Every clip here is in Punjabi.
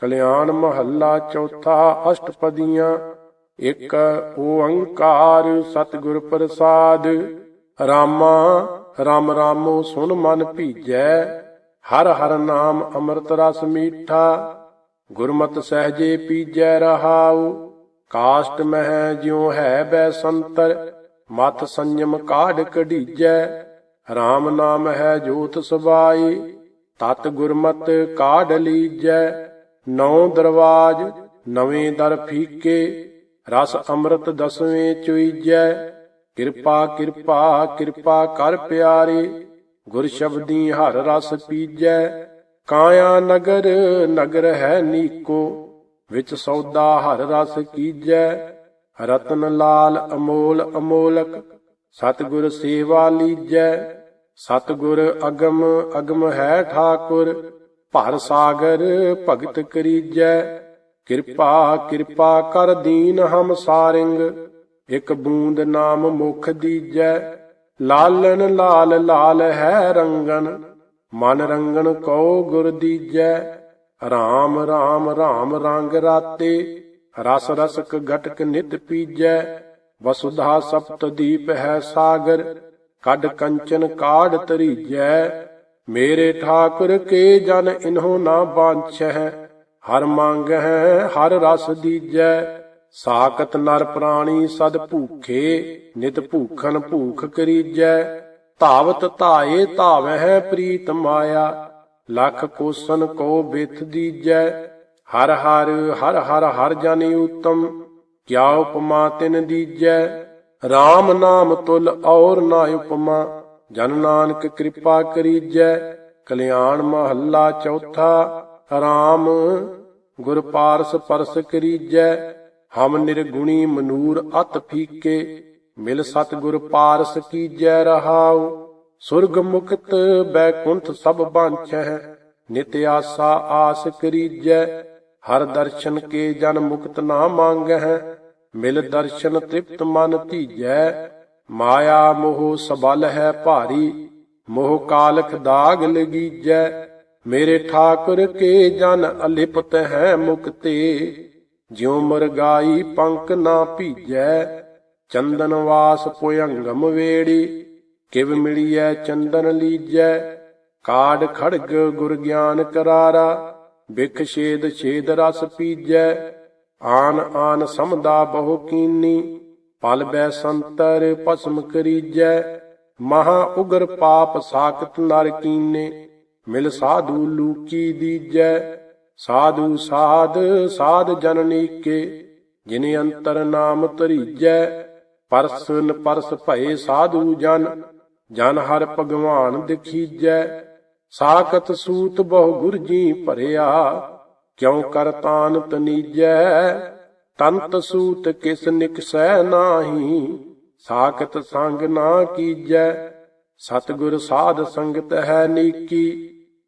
ਕਲਿਆਣ ਮਹੱਲਾ ਚੌਥਾ ਅਸ਼ਟਪਦੀਆਂ, ਇੱਕ ਓੰਕਾਰ ਸਤਿਗੁਰ ਪ੍ਰਸਾਦ। ਰਾਮਾ, ਰਾਮ ਰਾਮੋ ਸੁਨ ਮਨ ਭੀਜੈ, ਹਰ ਹਰ ਨਾਮ ਅੰਮ੍ਰਿਤ ਰਸ ਮੀਠਾ। ਗੁਰਮਤਿ ਸਹਜੇ ਪੀਜੈ ਰਹਾਉ, ਕਾਸ਼ਟ ਮਹਿ ਜਿਉ ਹੈ ਬੈ ਸੰਤਰ ਮਤ ਸੰਜਮ ਕਾਢ ਕਢੀਜੈ। RAM ਨਾਮ ਹੈ ਜੋਤ ਸਬਾਈ ਤਤ ਗੁਰਮਤ ਕਾਢ ਲੀਜੈ। ਨੌ ਦਰਵਾਜ, ਨਵੇਂ ਦਰ ਫੀਕੇ, ਰਸ ਅੰਮ੍ਰਿਤ ਦਸਵੇਂ ਚੁਈਜੈ। ਕਿਰਪਾ ਕਿਰਪਾ ਕਿਰਪਾ ਕਰ ਪਿਆਰੇ, ਗੁਰ ਸ਼ਬਦੀ ਹਰ ਰਸ ਪੀਜੈ। ਕਾਇਆ ਨਗਰ ਨਗਰ ਹੈ ਨੀਕੋ, ਵਿੱਚ ਸੌਦਾ ਹਰ ਰਸ ਕੀਜੈ। ਰਤਨ ਲਾਲ ਅਮੋਲ ਅਮੋਲਕ, ਸਤਿਗੁਰ ਸੇਵਾ ਲੀਜੈ। ਸਤਿਗੁਰ ਅਗਮ ਅਗਮ ਹੈ ਠਾਕੁਰ ਭਰ ਸਾਗਰ ਭਗਤ ਕਰੀਜੈ, ਕਿਰਪਾ ਕਿਰਪਾ ਕਰ ਦੀਨ ਹਮ ਸਾਰਿੰਗ, ਇਕ ਬੂੰਦ ਨਾਮ ਮੁਖ ਦੀਜੈ। ਲਾਲਨ ਲਾਲ ਲਾਲ ਹੈ ਰੰਗਨ, ਮਨ ਰੰਗਨ ਕਉ ਗੁਰ ਦੀਜੈ। ਰਾਮ ਰਾਮ ਰਾਮ ਰੰਗ ਰਾਤੇ, ਰਸ ਰਸਕ ਘਟਕ ਨਿਤ ਪੀਜੈ। ਵਸੁਧਾ ਸਪਤ ਦੀਪ ਹੈ ਸਾਗਰ, ਕੱਢ ਕੰਚਨ ਕਾੜ ਤਰੀਜੈ ਮੇਰੇ ਠਾਕੁਰ ਕੇ ਜਨ ਇਨਹੋ ਨਾ ਬਾਂਛੈ ਹਰ ਮੰਗ ਹੈ ਹਰ ਰਸ ਦੀਜੈ। ਸਾਕਤ ਨਰ ਪ੍ਰਾਣੀ ਸਦ ਭੂਖੇ, ਨਿਤ ਭੂਖਨ ਭੂਖ ਕਰੀਜੈ। ਧਾਵਤ ਧਾਏ ਧਾਵਹਿ ਪ੍ਰੀਤ ਮਾਇਆ, ਲਖ ਕੋਸਨ ਕੋ ਬਿਥ ਦੀਜੈ। ਹਰ ਹਰ ਹਰ ਹਰ ਹਰ ਜਨ ਉਤਮ, ਕਿਆ ਉਪਮਾ ਤਿਨ ਦੀਜੈ। RAM ਨਾਮ ਤੁਲ ਔਰ ਨਾ ਉਪਮਾ ਜਨ ਨਾਨਕ ਕਿਰਪਾ ਕਰੀਜੈ, ਕਲਿਆਣ ਮਹੱਲਾ ਚੌਥਾ RAM ਗੁਰ ਪਾਰਸ ਪਰਸ ਕਰੀਜੈ, ਹਮ ਨਿਰਗੁਣੀ ਮਨੂਰ ਅਤ ਫੀਕੇ, ਮਿਲ ਸਤ ਗੁਰ ਪਾਰਸ ਕੀਜੈ ਰਹਾਉ, ਸੁਰਗ ਮੁਕਤ ਬੈਕੁੰਠ ਸਭ ਬਾਂਛੈ ਨਿਤ ਆਸਾ ਆਸ ਕਰੀਜੈ, ਹਰ ਦਰਸ਼ਨ ਕੇ ਜਨ ਮੁਕਤ ਨਾ ਮੰਗਹਿ, ਮਿਲ ਦਰਸ਼ਨ ਤ੍ਰਿਪਤ ਮਨ ਧੀਜੈ ਮਾਇਆ ਮੋਹ ਸਬਲ ਹੈ ਭਾਰੀ, ਮੋਹ ਕਾਲਖ ਦਾਗ ਲਗੀਜੈ, ਮੇਰੇ ਠਾਕੁਰ ਕੇ ਜਨ ਅਲਿਪਤ ਹੈ ਮੁਕਤੇ। ਜਿਉ ਮਰਗਾਈ ਪੰਕ ਨਾ ਭੀਜੈ, ਚੰਦਨ ਵਾਸ ਪੁਯੰਗਮ ਵੇੜੀ, ਕਿਵ ਮਿਲੀਐ ਚੰਦਨ ਲੀਜੈ। ਕਾੜ ਖੜਗ ਗੁਰ ਗਿਆਨ ਕਰਾਰਾ ਬਿਖ ਛੇਦ ਛੇਦ ਰਸ ਪੀਜੈ। ਆਨ ਆਨ ਸਮਦਾ ਬਹੁ ਕੀਨੀ ਪਲ ਬੈ ਸੰਤਰ, ਭਸਮ ਕਰੀਜੈ, ਮਹਾ ਉਗਰ ਪਾਪ ਸਾਖਤ ਨਰ ਕੀਨੇ, ਮਿਲ ਸਾਧੂ ਲੂਕੀ ਦੀਜੈ, ਸਾਧੂ ਸਾਧ ਸਾਧ ਜਨਨੀ ਕੇ ਜਿਨ ਅੰਤਰ ਨਾਮ ਧਰੀਜੈ ਪਰਸਨ ਪਰਸ ਭਏ ਸਾਧੂ ਜਨ ਜਨ ਹਰ ਭਗਵਾਨ ਦਿਖੀਜੈ, ਸਾਖਤ ਸੂਤ ਬਹੁ ਗੁਰਜੀ ਭਰਿਆ, ਕਿਉ ਕਰਤਾਨ ਤਨੀਜੈ ਤੰਤ ਸੂਤ ਕਿਸ ਨਿਕਸੈ ਨਾਹੀ, ਸਾਖਤ ਸੰਗ ਨਾ ਕੀਜੈ, ਸਤਗੁਰ ਸਾਧ ਸੰਗਤ ਹੈ ਨੀਕੀ,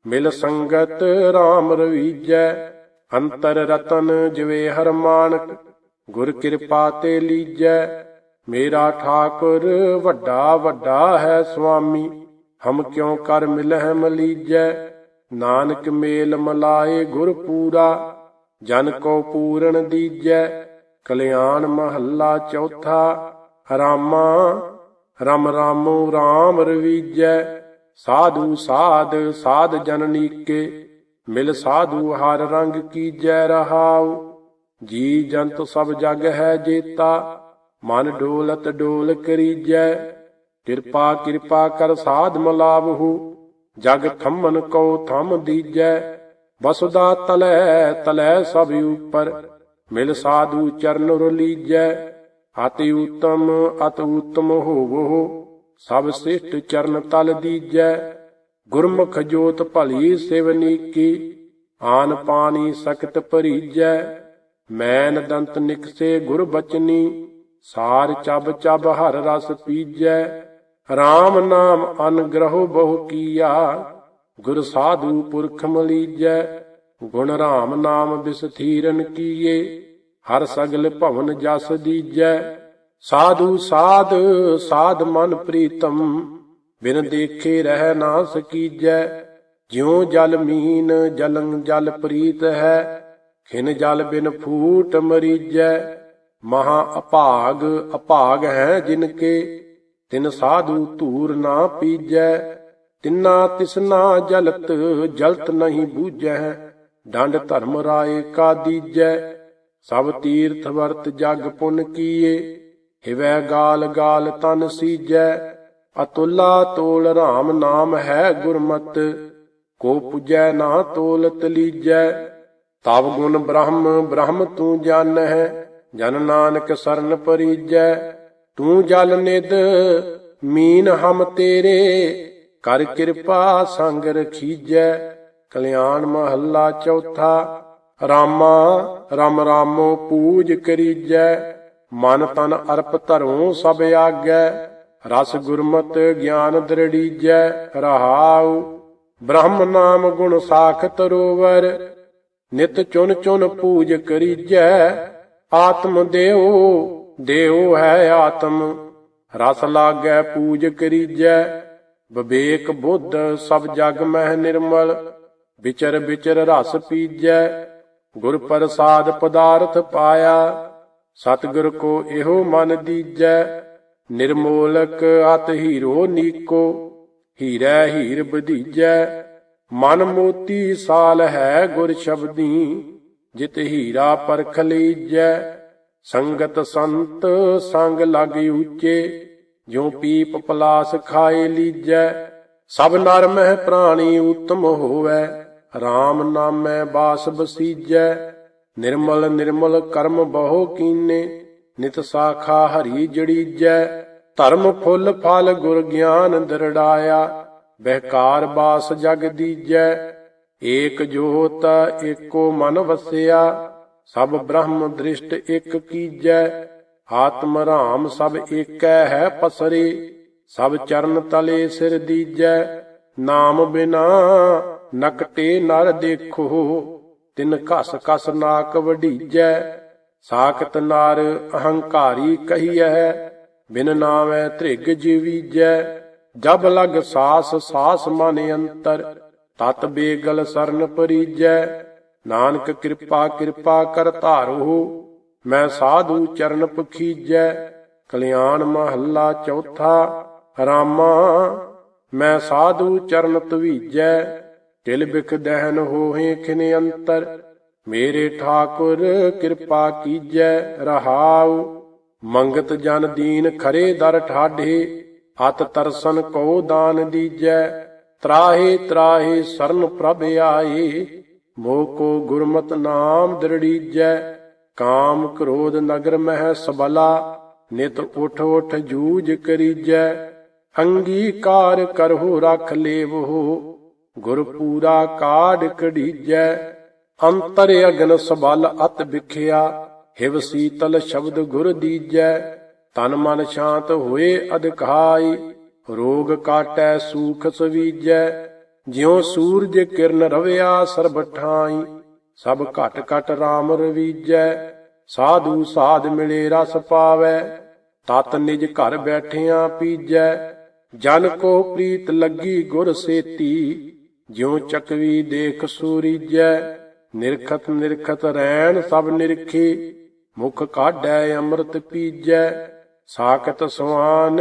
ਮਿਲ ਸੰਗਤ RAM ਰਵੀਜੈ, ਅੰਤਰ ਰਤਨ ਜਿਵੇ ਹਰ ਮਾਨਕ, ਗੁਰ ਕਿਰਪਾ ਤੇ ਲੀਜੈ, ਮੇਰਾ ਠਾਕੁਰ ਵੱਡਾ ਵੱਡਾ ਹੈ ਸੁਆਮੀ, ਹਮ ਕਿਉ ਕਰ ਮਿਲਹਿ ਮਲੀਜੈ, ਨਾਨਕ ਮੇਲ ਮਲਾਏ ਗੁਰ ਪੂਰਾ ਜਨ ਕੋ ਪੂਰਨ ਦੀਜੈ, ਕਲਿਆਣ ਮਹੱਲਾ ਚੌਥਾ ਰਾਮਾ ਰਮ ਰਾਮੋ RAM ਰਵੀਜੈ, ਸਾਧੂ ਸਾਧ ਸਾਧ ਜਨਨੀਕੇ ਮਿਲ ਸਾਧੂ ਹਰ ਰੰਗ ਕੀਜੈ ਰਹਾਉ, ਜੀ ਜੰਤ ਸਭ ਜਗ ਹੈ ਜੇਤਾ, ਮਨ ਡੋਲਤ ਡੋਲ ਕਰੀਜੈ, ਕਿਰਪਾ ਕਿਰਪਾ ਕਰ ਸਾਧ ਮਲਾਵਹੂ, ਜਗ ਥੰਮਨ ਕੋ ਥੰਮ ਦੀਜੈ ਬਸੁਦਾ ਤਲੈ ਤਲੈ ਸਭ ਉਪਰ। ਮਿਲ ਸਾਧੂ ਚਰਨ ਰਲੀਜੈ, ਅਤਿ ਉਤਮ, ਅਤ ਉਤਮ ਹੋਵੋ। ਸਭ ਸਿਸ਼ਟ ਚਰਨ ਤਲ ਦੀਜੈ, ਗੁਰਮੁਖ ਜੋਤ ਭਲੀ ਸਿਵਨੀ ਕੀ ਆਨ ਪਾਣੀ ਸਕਤ ਭਰੀਜੈ, ਮੈਨ ਦੰਤ ਨਿਕਸੇ ਗੁਰ ਬਚਨੀ। ਸਾਰ ਚਬ ਚਬ ਹਰ ਰਸ ਪੀਜੈ RAM ਨਾਮ ਅਨਗ੍ਰਹ ਬਹੁ ਕੀਆ। ਗੁਰ ਸਾਧੂ ਪੁਰਖ ਮਲੀਜੈ, ਗੁਣ ਰਾਮ ਨਾਮ ਬਿਸਥੀਰਨ ਕੀਏ, ਹਰ ਸਗਲ ਭਵਨ ਜਸ ਦੀਜੈ। ਸਾਧੂ ਸਾਧ ਸਾਧ ਮਨ ਪ੍ਰੀਤਮ, ਬਿਨ ਦੇਖੇ ਰਹਿ ਨਾ ਸਕੀਜੈ ਜਿਉ ਜਲ ਮੀਨ, ਜਲੰ ਜਲ ਪ੍ਰੀਤ ਹੈ, ਖਿਨ ਜਲ ਬਿਨ ਫੂਟ ਮਰੀਜੈ। ਮਹਾ ਅਭਾਗ ਅਭਾਗ ਹੈ ਜਿਨ ਕੇ, ਤਿਨ ਸਾਧੂ ਧੂਰ ਨਾ ਪੀਜੈ। ਤਿੰਨਾ ਤਿਸਨਾ ਜਲਤ ਜਲਤ ਨਹੀਂ ਬੂਝੈ, ਡੰਡ ਧਰਮ ਰਾਏ ਕਾ ਦੀਜੈ। ਸਭ ਤੀਰਥ ਵਰਤ ਜਗ ਪੁਨ ਕੀਏ, ਹਿਵੈ ਗਾਲ ਗਾਲ ਤਨ ਸੀਜੈ। ਅਤੁਲਾ ਤੋਲ RAM ਨਾਮ ਹੈ ਗੁਰਮਤ, ਕੋ ਪੁਜੈ ਨਾ ਤੋਲ ਤਲੀਜੈ। ਤਵ ਗੁਣ ਬ੍ਰਹਮ ਬ੍ਰਹਮ ਤੂੰ ਜਾਣਹਿ ਜਨ ਨਾਨਕ ਸਰਨ ਪਰੀਜੈ। ਤੂੰ ਜਲ ਨਿਦ ਮੀਨ ਹਮ ਤੇਰੇ ਕਰ ਕਿਰਪਾ ਸੰਗ ਰਖੀਜੈ, ਕਲਿਆਣ ਮਹੱਲਾ ਚੌਥਾ, ਰਾਮਾ ਰਮ ਰਾਮੋ ਪੂਜ ਕਰੀਜੈ, ਮਨ ਤਨ ਅਰਪ ਧਰੋਂ ਸਭ ਆਗੈ, ਰਸ ਗੁਰਮਤ ਗਿਆਨ ਦ੍ਰਿੜੀਜੈ, ਰਹਾਉ, ਬ੍ਰਹਮ ਨਾਮ ਗੁਣ ਸਾਖ ਤਰੋਵਰ ਨਿਤ ਚੁਨ ਚੁਨ ਪੂਜ ਕਰੀਜੈ, ਆਤਮ ਦੇਉ ਦੇਉ ਹੈ ਆਤਮ, ਰਸ ਲਾਗੈ ਪੂਜ ਕਰੀਜੈ ਵਿਵੇਕ ਬੁੱਧ ਸਭ ਜਗ ਮਹਿ ਨਿਰਮਲ, ਵਿਚਰ ਵਿਚਰ ਰਸ ਪੀਜੈ, ਗੁਰ ਪ੍ਰਸਾਦ ਪਦਾਰਥ ਪਾਇਆ, ਸਤਿਗੁਰ ਕੋ ਇਹੋ ਮਨ ਦੀਜੈ, ਨਿਰਮੋਲਕ ਅਤ ਹੀਰੋ ਨੀਕੋ, ਹੀਰੈ ਹੀਰ ਬਧੀਜੈ ਮਨ ਮੋਤੀ ਸਾਲ ਹੈ ਗੁਰ ਸ਼ਬਦੀ, ਜਿਤ ਹੀਰਾ ਪਰਖ ਲੀਜੈ, ਸੰਗਤ ਸੰਤ ਸੰਗ ਲਗ ਉੱਚੇ ਜਿਉ ਪੀਪ ਪਲਾਸ ਖਾਏ ਲੀਜੈ, ਸਭ ਨਰ ਮਹਿ ਪ੍ਰਾਣੀ ਉਤਮ ਹੋਵੈ। RAM ਨਾਮੈ ਬਾਸ ਬਸੀਜੈ, ਨਿਰਮਲ ਨਿਰਮਲ ਕਰਮ ਬਹੁ ਕੀਨੇ। ਨਿਤ ਸਾਖਾ ਹਰੀ ਜੜੀਜੈ, ਧਰਮ ਫੁੱਲ ਫਲ ਗੁਰ ਗਿਆਨ ਦਰੜਾਇਆ। ਬਹਿਕਾਰ ਬਾਸ ਜਗ ਦੀਜੈ, ਏਕ ਜੋਤ ਏਕੋ ਮਨ ਵਸਿਆ। ਸਭ ਬ੍ਰਹਮ ਦ੍ਰਿਸ਼ਟ ਇਕ ਕੀਜੈ ਆਤਮ ਰਾਮ ਸਭ ਏਕੈ ਹੈ ਪਸਰੇ, ਸਭ ਚਰਨ ਤਲੇ ਸਿਰ ਦੀਜੈ, ਨਾਮ ਬਿਨਾ ਨਕਟੇ ਨਰ ਦੇਖੋ, ਤਿਨ ਘਸ ਕਸ ਨਾਕ ਵਢੀਜੈ, ਸਾਖਤ ਨਾਰ ਅਹੰਕਾਰੀ ਕਹੀਐ, ਬਿਨ ਨਾਮੈ ਧ੍ਰਿਗ ਜੀਵੀਜੈ, ਜਬ ਲਗ ਸਾਸ ਸਾਸ ਮਨ ਅੰਤਰ, ਤਤ ਬੇਗਲ ਸਰਨ ਪਰੀਜੈ, ਨਾਨਕ ਕਿਰਪਾ ਕਿਰਪਾ ਕਰ ਧਾਰੋ। ਮੈਂ ਸਾਧੂ ਚਰਨ ਪਖੀਜੈ ਕਲਿਆਣ ਮਹੱਲਾ ਚੌਥਾ, ਰਾਮਾ, ਮੈਂ ਸਾਧੂ ਚਰਨ ਤਵੀਜੈ ਤਿਲ ਬਿਖ ਦਹਿਨ ਹੋਹੇ ਖਿਨ ਅੰਤਰ, ਮੇਰੇ ਠਾਕੁਰ ਕਿਰਪਾ ਕੀਜੈ, ਰਹਾਉ, ਮੰਗਤ ਜਨ ਦੀਨ ਖਰੇ ਦਰ ਠਾਢੇ, ਅਤ ਤਰਸਨ ਕੋ ਦਾਨ ਦੀਜੈ, ਤਰਾਹੇ ਤਰਾਹੇ ਸਰਨ ਪ੍ਰਭ ਆਏ, ਮੋਹ ਕੋ ਗੁਰਮਤ ਨਾਮ ਦ੍ਰਿੜੀਜੈ ਕਾਮ ਕ੍ਰੋਧ ਨਗਰ ਮਹਿ ਸਬਲਾ, ਨਿਤ ਉਠ ਉਠ ਜੂਝ ਕਰੀਜੈ, ਅੰਗੀਕਾਰ ਕਰਹੁ ਰਖ ਲੇਵੋ ਗੁਰ ਪੂਰਾ ਕਾਢ ਕਢੀਜੈ, ਅੰਤਰ ਅਗਨ ਸਬਲ ਅਤ ਵਿਖਿਆ, ਹਿਵ ਸੀਤਲ ਸ਼ਬਦ ਗੁਰ ਦੀਜੈ, ਤਨ ਮਨ ਸ਼ਾਂਤ ਹੋਏ ਅਧਿਕਾਈ ਰੋਗ ਕਾਟੈ ਸੂਖ ਸਵੀਜੈ, ਜਿਉ ਸੂਰਜ ਕਿਰਨ ਰਵਿਆ ਸਰਬ ਠਾਈ। ਸਭ ਘਟ ਘਟ RAM ਰਵੀਜੈ, ਸਾਧੂ ਸਾਧ ਮਿਲੇ ਰਸ ਪਾਵੈ, ਤਤ ਨਿਜ ਘਰ ਬੈਠਿਆਂ ਪੀਜੈ, ਜਨ ਕੋ ਪ੍ਰੀਤ ਲੱਗੀ ਗੁਰ ਸੇਤੀ, ਜਿਉ ਚਕਵੀ ਦੇਖ ਸੂਰੀਜੈ, ਨਿਰਖਤ ਨਿਰਖਤ ਰੈਣ ਸਭ ਨਿਰਖੀ, ਮੁਖ ਕਾਢੈ ਅੰਮ੍ਰਿਤ ਪੀਜੈ, ਸਾਖਤ ਸੁਆਨ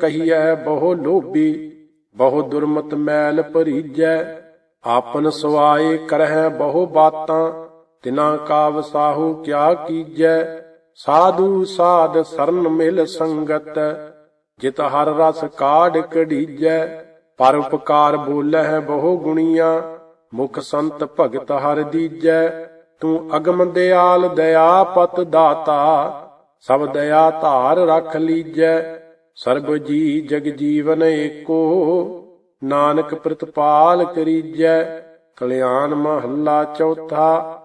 ਕਹੀਐ ਬਹੁ ਲੋਭੀ, ਬਹੁ ਦੁਰਮਤ ਮੈਲ ਭਰੀਜੈ ਆਪਨ ਸਵਾਏ ਕਰਹਿ ਬਹੁ ਬਾਤਾਂ, ਤਿਨਾ ਕਾ ਵਸਾਹੂ ਕਿਆ ਕੀਜੈ, ਸਾਧੂ ਸਾਧ ਸਰਨ ਮਿਲ ਸੰਗਤ, ਜਿਤ ਹਰ ਰਸ ਕਾਢ ਕਢੀਜੈ, ਪਰ ਉਪਕਾਰ ਬੋਲਹਿ ਬਹੁ ਗੁਣੀਆਂ, ਮੁਖ ਸੰਤ ਭਗਤ ਹਰ ਦੀਜੈ, ਤੂੰ ਅਗਮ ਦਿਆਲ ਦਇਆ ਪਤ ਦਾਤਾ, ਸਭ ਦਇਆ ਧਾਰ ਰਖ ਲੀਜੈ, ਸਰਬ ਜੀ ਜਗ ਜੀਵਨ ਏਕੋ ਨਾਨਕ ਪ੍ਰਤਪਾਲ ਕਰੀਜੈ ਕਲਿਆਣ ਮਹੱਲਾ ਚੌਥਾ।